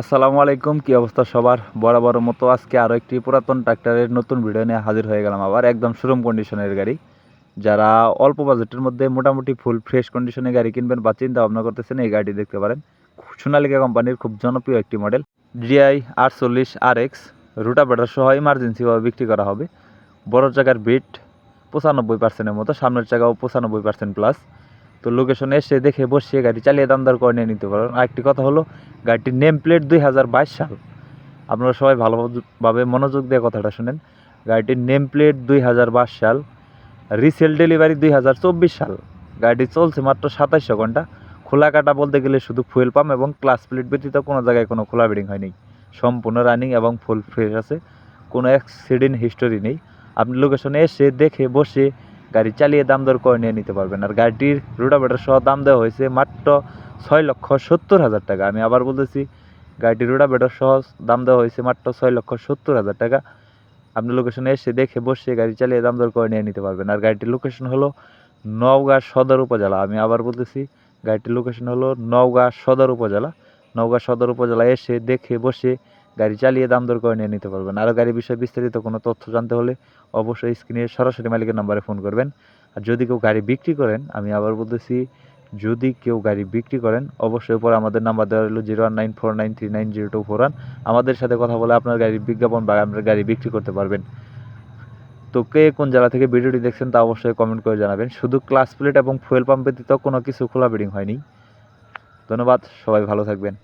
আসসালামু আলাইকুম, কি অবস্থা সবার? বরাবর মতো আজকে আরও একটি পুরাতন ট্রাক্টরের নতুন ভিডিও নিয়ে হাজির হয়ে গেলাম আবার, একদম শোরুম কন্ডিশনের গাড়ি। যারা অল্প বাজেটের মধ্যে মোটামুটি ফুল ফ্রেশ কন্ডিশনে গাড়ি কিনবেন বা চিন্তা ভাবনা করতেছেন, এই গাড়িটি দেখতে পারেন। সোনালিকা কোম্পানির খুব জনপ্রিয় একটি মডেল জিআই আটচল্লিশ আর এক্স রুটাভেটার সহ ইমার্জেন্সিভাবে বিক্রি করা হবে। বড় জায়গার বিট পঁচানব্বই পার্সেন্টের মতো, সামনের জায়গাও পঁচানব্বই পার্সেন্ট প্লাস তো লোকেশনে এসে দেখে বসিয়ে গাড়ি চালিয়ে দাম দর করে নিয়ে নিতে পারেন আরেকটি কথা হলো, গাড়িটির নেম প্লেট দুই হাজার বাইশ সাল। আপনারা সবাই ভালোভাবে মনোযোগ দিয়ে কথাটা শুনেন। গাড়িটির নেম প্লেট দুই হাজার বাইশ সাল রিসেল ডেলিভারি দুই হাজার চব্বিশ সাল। গাড়িটি চলছে মাত্র সাতাইশশো ঘণ্টা। খোলা কাটা বলতে গেলে শুধু ফুয়েল পাম্প এবং ক্লাস প্লেট ব্যতীত কোনো জায়গায় কোনো খোলা বিডিং হয়নি। সম্পূর্ণ রানিং এবং ফুল ফ্রেশ আছে। কোনো অ্যাক্সিডেন্ট হিস্টোরি নেই। আপনি লোকেশনে এসে দেখে বসে গাড়ি চালিয়ে দাম দর করে নিয়ে নিতে পারবেন। আর গাড়িটির রোটাভেটার সহ দাম দেওয়া হয়েছে মাত্র ছয় লক্ষ সত্তর হাজার টাকা। আমি আবার বলতেছি, গাড়িটির রোটাভেটার সহ দাম দেওয়া হয়েছে মাত্র ছয় লক্ষ সত্তর হাজার টাকা। আপনি লোকেশনে এসে দেখে বসে গাড়ি চালিয়ে দাম দর করে নিয়ে নিতে পারবেন। আর গাড়িটির লোকেশন হলো নওগাঁ সদর উপজেলা। আমি আবার বলতেছি, গাড়িটির লোকেশন হলো নওগাঁ সদর উপজেলা। নওগাঁ সদর উপজেলা এসে দেখে বসে গাড়ি চালিয়ে দাম দর করে নিয়ে নিতে পারবেন। আরও গাড়ির বিষয়ে বিস্তারিত কোনো তথ্য জানতে হলে অবশ্যই স্ক্রিনে সরাসরি মালিকের নাম্বারে ফোন করবেন। আর যদি কেউ গাড়ি বিক্রি করেন, আমি আবার বলতেছি, যদি কেউ গাড়ি বিক্রি করেন, অবশ্যই পরে আমাদের নাম্বার দেওয়া হলো zero one nine four nine three nine zero two four one আমাদের সাথে কথা বলে আপনার গাড়ির বিজ্ঞাপন বা আপনার গাড়ি বিক্রি করতে পারবেন। তো কে কোন জেলা থেকে ভিডিওটি দেখছেন তা অবশ্যই কমেন্ট করে জানাবেন। শুধু ক্লাস প্লেট এবং ফুয়েল পাম্প ব্যতীত কোনো কিছু খোলা বিডিং হয়নি। ধন্যবাদ, সবাই ভালো থাকবেন।